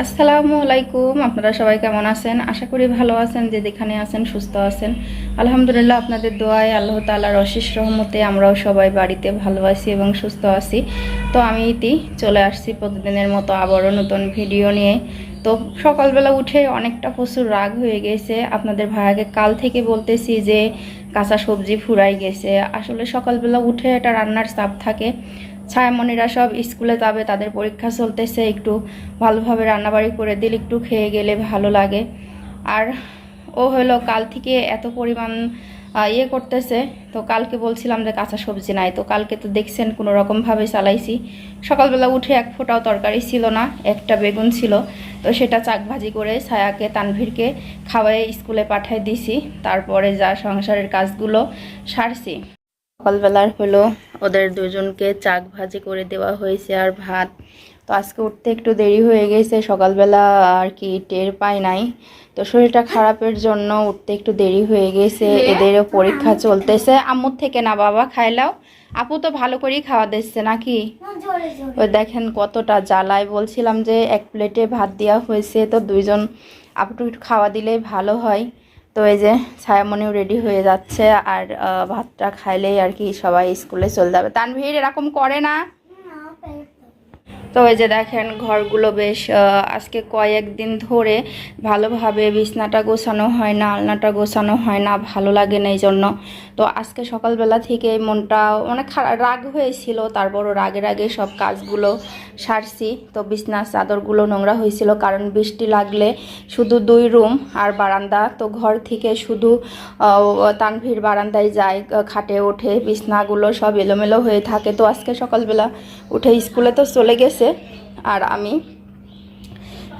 আসসালামু আলাইকুম, আপনারা সবাই কেমন আছেন? আশা করি ভালো আছেন, যে যেখানে আছেন সুস্থ আছেন। আলহামদুলিল্লাহ, আপনাদের দোয়ায় আল্লাহ তাআলার অশেষ রহমতে আমরাও সবাই বাড়িতে ভালো আছি এবং সুস্থ আছি। তো আমি ইতি চলে আসছি প্রতিদিনের মতো আবারও নতুন ভিডিও নিয়ে। তো সকালবেলা উঠে অনেকটা প্রচুর রাগ হয়ে গেছে। আপনাদের ভাইয়াকে কাল থেকে বলতেছি যে কাঁচা সবজি ফুরাই গেছে। আসলে সকালবেলা উঠে এটা রান্নার চাপ থাকে। ছায়ামণিরা সব স্কুলে যাবে, তাদের পরীক্ষা চলতেছে, একটু ভালোভাবে রান্নাবাড়ি করে দিলে, একটু খেয়ে গেলে ভালো লাগে। আর ও হলো কাল থেকে এত পরিমাণ ইয়ে করতেছে, তো কালকে বলছিলাম যে কাঁচা সবজি নাই, তো কালকে তো দেখছেন কোনো রকমভাবে চালাইছি। সকালবেলা উঠে এক ফোঁটাও তরকারি ছিল না, একটা বেগুন ছিল, তো সেটা চাক ভাজি করে ছায়াকে, তানভীরকে খাওয়াই স্কুলে পাঠিয়ে দিছি, তারপরে যা সংসারের কাজগুলো সারছি। সকালবেলার হলো ওদের দুজনকে চাক ভাজি করে দেওয়া হয়েছে আর ভাত। তো আজকে উঠতে একটু দেরি হয়ে গেছে, সকালবেলা আর কি টের পাই নাই। তো শরীরটা খারাপের জন্য উঠতে একটু দেরি হয়ে গেছে এদেরও পরীক্ষা চলতেছে। আম্মুর থেকে না, বাবা খাইলাও আপু তো ভালো করেই খাওয়া দিচ্ছে নাকি? ওই দেখেন কতটা জ্বালায়। বলছিলাম যে এক প্লেটে ভাত দেওয়া হয়েছে, তো দুইজন আপুটু একটু খাওয়া দিলেই ভালো হয়। তো এই যে ছায়ামণিও রেডি হয়ে যাচ্ছে আর ভাতটা খাইলেই আর কি সবাই স্কুলে চলে যাবে। তানভীর এরকম করে না। তো এই যে দেখেন ঘরগুলো বেশ আজকে কয়েকদিন ধরে ভালোভাবে বিছনাটা গোছানো হয় না, আলনাটা গোছানো হয় না, ভালো লাগে না এই জন্য তো আজকে সকালবেলা থেকে মনটা অনেক রাগ হয়েছিল, তারপরও রাগের আগে সব কাজগুলো সারছি। তো বিছনার চাদরগুলো নোংরা হয়েছিল, কারণ বৃষ্টি লাগলে শুধু দুই রুম আর বারান্দা। তো ঘর থেকে শুধু তানভীর বারান্দায় যায়, খাটে ওঠে, বিছনাগুলো সব এলোমেলো হয়ে থাকে। তো আজকে সকালবেলা উঠে স্কুলে তো চলে গেছে আর আমি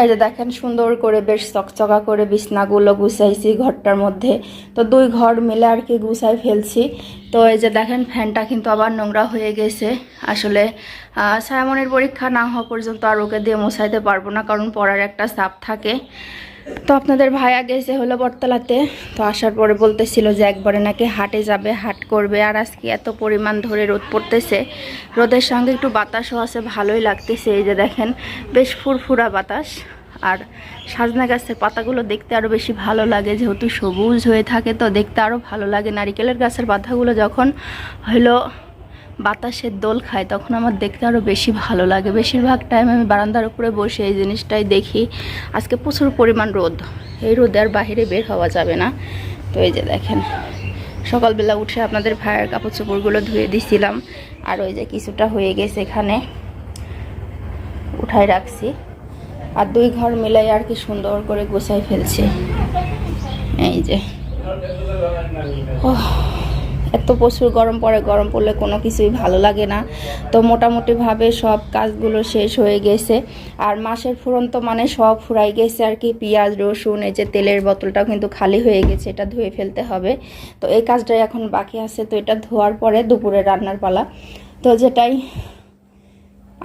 এই যে দেখেন সুন্দর করে বেশ চকচকা করে বিছনাগুলো গুছাইছি ঘরটার মধ্যে। তো দুই ঘর মিলে আর কি গুছাই ফেলছি। তো এই যে দেখেন ফ্যানটা কিন্তু আবার নোংরা হয়ে গেছে। আসলে সায়ামনের পরীক্ষা না হওয়া পর্যন্ত আর ওকে দিয়ে মোছাইতে পারব না, কারণ পড়ার একটা চাপ থাকে। তো আপনাদের ভাইয়া গেছে হলো বটতলাতে। তো আসার পরে বলতেছিল যে একবারে নাকি হাটে যাবে, হাট করবে। আর আজকে এত পরিমাণ ধরে রোদ পড়তেছে। রোদের সঙ্গে একটু বাতাসও আছে, ভালোই লাগতেছে। এই যে দেখেন, বেশ ফুরফুরা বাতাস। আর সাজনা গাছের পাতাগুলো দেখতে আরও বেশি ভালো লাগে। যেহেতু সবুজ হয়ে থাকে, তো দেখতে আরও ভালো লাগে। নারিকেলের গাছের পাতাগুলো যখন হলো বাতাসের দোল খায় তখন আমার দেখতে আরও বেশি ভালো লাগে। বেশিরভাগ টাইম আমি বারান্দার উপরে বসে এই জিনিসটাই দেখি। আজকে প্রচুর পরিমাণ রোদ। এই রোদে আর বাইরে বের হওয়া যাবে না। তো এই যে দেখেন সকালবেলা উঠে আপনাদের ভাইয়ের কাপড় চোপড়গুলো ধুয়ে দিছিলাম। আর ওই যে কিছুটা হয়ে গেছে এখানে উঠাই রাখছি। আর দুই ঘর মিলাই আর কি সুন্দর করে গোছাই ফেলছি। এই যে। ওহ, এত প্রচুর গরম পড়ে, গরম পড়লে কোনো কিছুই ভালো লাগে না। তো মোটামুটিভাবে সব কাজগুলো শেষ হয়ে গেছে। আর মাসের ফুরন তো মানে সব ফুরাই গেছে আর কি, পেঁয়াজ, রসুন, এই যে তেলের বোতলটাও কিন্তু খালি হয়ে গেছে, এটা ধুয়ে ফেলতে হবে। তো এই কাজটাই এখন বাকি আছে, তো এটা ধোয়ার পরে দুপুরে রান্নার পালা। তো যেটাই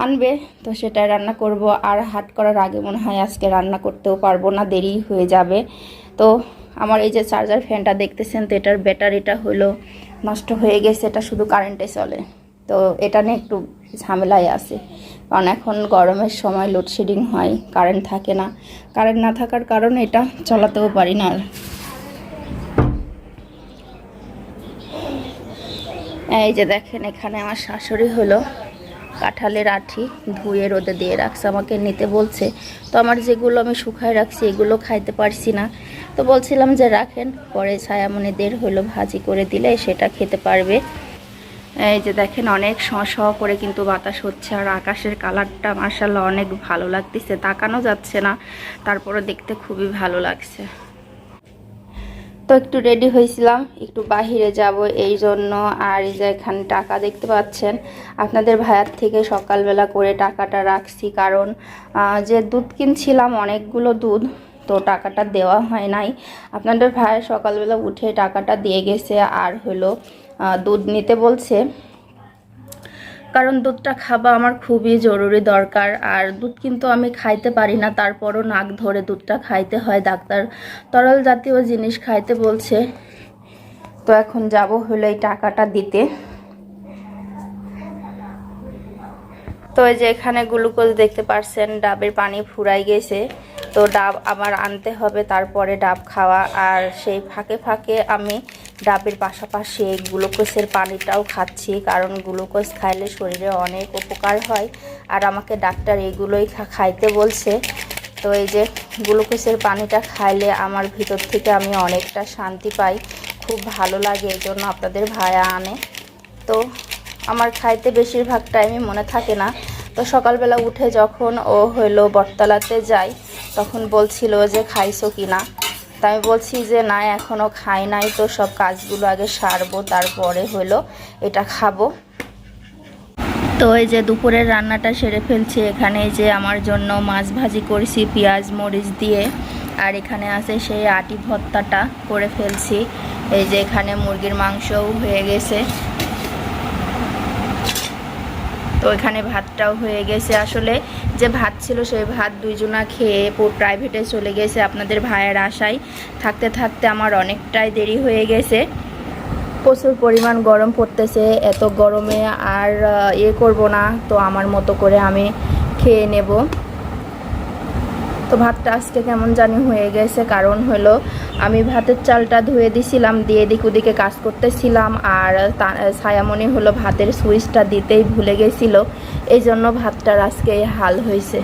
আনবে, তো সেটাই রান্না করব। আর হাট করার আগে মনে হয় আজকে রান্না করতেও পারব না, দেরি হয়ে যাবে। তো আমার এই যে চার্জার ফ্যানটা দেখতেছেন, তো এটার ব্যাটারিটা হলো নষ্ট হয়ে গেছে, এটা শুধু কারেন্টে চলে। তো এটা নিয়ে একটু ঝামেলায় আছে। কারণ এখন গরমের সময় লোডশেডিং হয় কারেন্ট থাকে না। কারেন্ট না থাকার কারণে এটা চালাতেও পারি না আর। এই যে দেখেন, এখানে আমার শাশুড়ি হলো কাঁঠালের আঠি ধুয়ে রোদে দিয়ে রাখছে, আমাকে নিতে বলছে, তো আমার যেগুলো আমি শুকায় রাখছি, এগুলো খাইতে পারছি না। তো বলছিলাম যে, রাখেন, পরে ছায়ামণিদের হলো ভাজি করে দিলে সেটা খেতে পারবে। এই যে দেখেন, অনেক শ করে কিন্তু বাতাস হচ্ছে, আর আকাশের কালারটা মার্শাল্লাহ অনেক ভালো লাগতেছে, তাকানো যাচ্ছে না তারপরে দেখতে খুবই ভালো লাগছে। তো একটু রেডি হয়েছিলাম একটু বাহিরে যাব এই জন্য, আর এই যে এখানে টাকা দেখতে পাচ্ছেন, আপনাদের ভাইয়ার থেকে সকালবেলা করে টাকাটা রাখছি, কারণ যে দুধ কিনছিলাম, অনেকগুলো দুধ তো টাকাটা দেওয়া হয় নাই। আপনাদের ভাইয়ের সকালবেলা উঠে টাকাটা দিয়ে গেছে আর হলো দুধ নিতে বলছে। কারণ দুধটা খাওয়া আমার খুবই জরুরি দরকার, আর দুধ কিন্তু আমি খাইতে পারি না, তারপরও নাক ধরে দুধটা খাইতে হয়। ডাক্তার তরল জাতীয় জিনিস খাইতে বলছে। তো এখন যাব হলো এই টাকাটা দিতে। তো এই যে এখানে গ্লুকোজ দেখতে পারছেন, ডাবের পানি ফুরাই গেছে। তো ডাব আবার আনতে হবে, তারপরে ডাব খাওয়া। আর সেই ফাঁকে ফাঁকে আমি ডাবের পাশাপাশি গ্লুকোজের পানিটাও খাচ্ছি, কারণ গ্লুকোজ খাইলে শরীরে অনেক উপকার হয়। আর আমাকে ডাক্তার এগুলোই খাইতে বলছে। তো এই যে গ্লুকোজের পানিটা খাইলে আমার ভিতর থেকে আমি অনেকটা শান্তি পাই। খুব ভালো লাগে, এই জন্য আপনাদের ভায়া আনে। তো আমার খাইতে বেশিরভাগ টাইমই মনে থাকে না। তো সকালবেলা উঠে যখন ও হইল বটতলাতে যাই, তখন বলছিল যে, খাইছো কি না? তা আমি বলছি যে, না এখনও খাই নাই, তো সব কাজগুলো আগে সারবো, তারপরে হলো এটা খাব। তো এই যে দুপুরের রান্নাটা সেরে ফেলছি। এখানে যে আমার জন্য মাছ ভাজি করেছি, পেঁয়াজ, মরিচ দিয়ে। আর এখানে আছে সেই আটি ভর্তাটা করে ফেলছি। এই যে এখানে মুরগির মাংসও হয়ে গেছে। তো এখানে ভাতটাও হয়ে গেছে। আসলে যে ভাত ছিল সেই ভাত দুইজনা খেয়ে প্রাইভেটে চলে গেছে আপনাদের ভাইয়ের আশায়। থাকতে থাকতে আমার অনেকটাই দেরি হয়ে গেছে। প্রচুর পরিমাণ গরম পড়তেছে, এত গরমে আর ইয়ে করব না। তো আমার মতো করে আমি খেয়ে নেব। তো ভাতটা আজকে কেমন জানি হয়ে গেছে, কারণ হলো আমি ভাতের চালটা ধুয়ে দিছিলাম, দিয়ে এদিক ওদিকে কাজ করতেছিলাম আর ছায়ামণি হলো ভাতের সুইচটা দিতেই ভুলে গেছিল। এই জন্য ভাতটার আজকে হাল হয়েছে।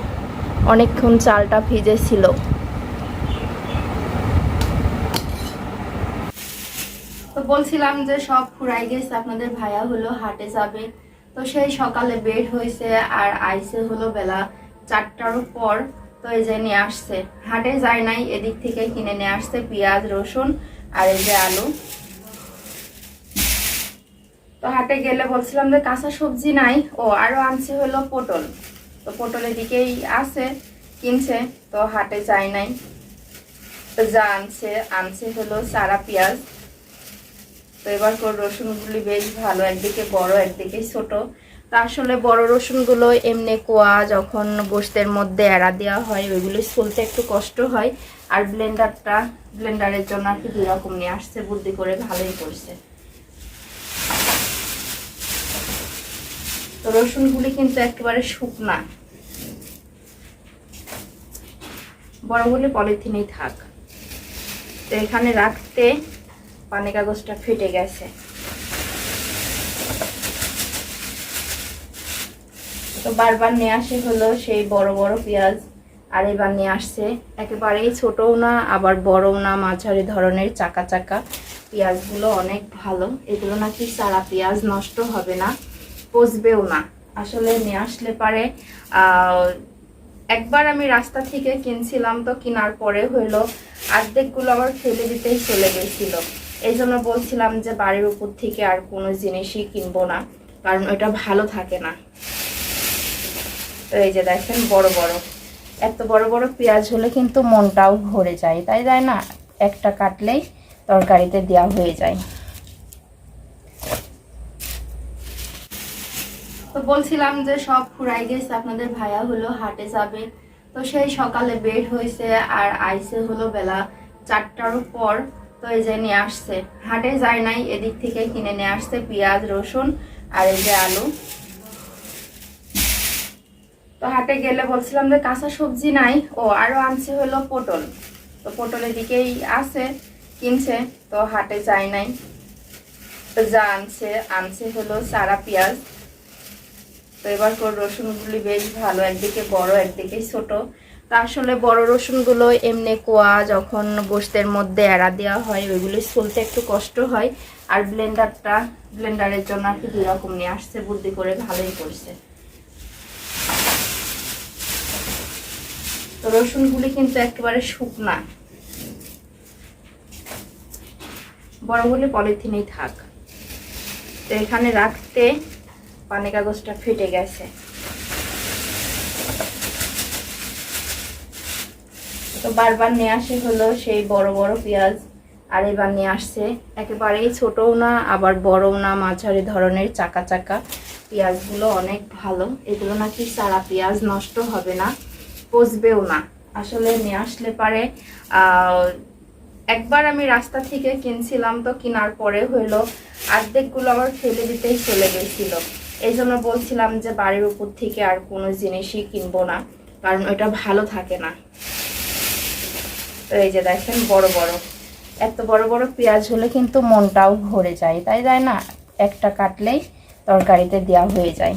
অনেকক্ষণ চালটা ভিজে ছিল তো বলছিলাম যে সব ফুরাই গেছে, আপনাদের ভাইয়া হলো হাটে যাবে। তো সেই সকালে বের হয়েছে আর আইসে হলো বেলা চারটার পর। তো এই যে নিয়ে আসছে। হাটে যায় নাই, এদিক থেকে কিনে নিয়ে আসছে পেঁয়াজ, রসুন আর এই যে আলু। তো হাটে গেলে বলছিলাম যে কাঁচা সবজি নাই, ও আরও আনছে হলো পটল। তো পটল এদিকেই আছে, কিনছে, তো হাটে যায় নাই। তো যা আনছে আনছে হলো সারা পেঁয়াজ। তো এবার রসুনগুলি বেশ ভালো, একদিকে বড়, একদিকে ছোট। তো আসলে বড় রসুনগুলো এমনি কোয়া যখন গোস্তের মধ্যে এড়া দেওয়া হয়, ওইগুলো ছুলতে একটু কষ্ট হয়। আর ব্লেন্ডারটা, ব্লেন্ডারের জন্য আর কি দুই রকম নিয়ে আসছে, বুদ্ধি করে ভালোই করছে। তো রসুনগুলি কিন্তু একেবারে শুকনা। বড়গুলি পলিথিনেই থাক। তো এখানে রাখতে পানি কাগজটা ফেটে গেছে। তো বারবার নিয়ে আসে হলো সেই বড় বড় পেঁয়াজ, আর এবার নিয়ে আসছে একেবারেই ছোটও না, আবার বড়ও না, মাঝারি ধরনের চাকা চাকা। পেঁয়াজগুলো অনেক ভালো। এগুলো নাকি সারা পেঁয়াজ নষ্ট হবে না, পচবেও না। আসলে নিয়ে আসলে পারে একবার আমি রাস্তা থেকে কিনছিলাম তো কেনার পরে হইল অর্ধেকগুলো আবার ফেলে দিতেই চলে গেছিল। এই জন্য বলছিলাম যে বাড়ির উপর থেকে আর কোনো জিনিসই কিনবো না, কারণ ওটা ভালো থাকে না। এই যে দেখেন, বড় বড়। এত বড় বড় পেঁয়াজ হলে কিন্তু মনটাও ভরে যায়। তাই যায় না? একটা কাটলেই তরকারিতে দেওয়া হয়ে যায়। তো বলছিলাম যে সব ফুরাই গেছে, আপনাদের ভাইয়া হলো হাটে যাবে। তো সেই সকালে বের হয়েছে আর আইসে হলো বেলা চারটার পর। তো এই যে নিয়ে আসছে। হাটে যায় নাই, এদিক থেকে কিনে নিয়ে আসছে পেঁয়াজ, রসুন আর এই যে আলু। তো হাটে গেলে বলছিলাম যে কাঁচা সবজি নাই, ও আরও আনছে হলো পটল। তো পটলের দিকেই আছে, কিনছে, তো হাটে যায় নাই। তো যা আনছে আনছে হলো সারা পেঁয়াজ। তো এবার রসুনগুলি বেশ ভালো, একদিকে বড়, একদিকে ছোট। তো আসলে বড় রসুনগুলো এমনি কোয়া, যখন গোস্তের মধ্যে এড়া দেওয়া হয়, ওইগুলো ছুলতে একটু কষ্ট হয়। আর ব্লেন্ডারটা ব্লেন্ডারের জন্য আর কি দুই রকম নিয়ে আসছে, বুদ্ধি করে ভালোই করছে। তো রসুনগুলি কিন্তু একেবারে শুকনা। বড়গুলি পলিথিনেই থাক। তো এখানে রাখতে পানি কাগজটা ফেটে গেছে। তো বারবার নিয়ে আসে হলো সেই বড় বড় পেঁয়াজ, আর এবার নিয়ে আসছে একেবারেই ছোটও না, আবার বড়ও না, মাঝারি ধরনের চাকা চাকা। পেঁয়াজগুলো অনেক ভালো। এগুলো নাকি সারা পেঁয়াজ নষ্ট হবে না। পচবেও না। আসলে নিয়ে আসলে পারে। একবার আমি রাস্তা থেকে কিনছিলাম তো কেনার পরে হইল অর্ধেকগুলো আবার ফেলে দিতেই চলে গেছিল। এই জন্য বলছিলাম যে বাড়ির উপর থেকে আর কোনো জিনিসই কিনবো না, কারণ ওটা ভালো থাকে না। এই যে দেখেন, বড় বড়। এত বড় বড় পেঁয়াজ হলে কিন্তু মনটাও ভরে যায়। তাই যায় না? একটা কাটলেই তরকারিতে দেওয়া হয়ে যায়।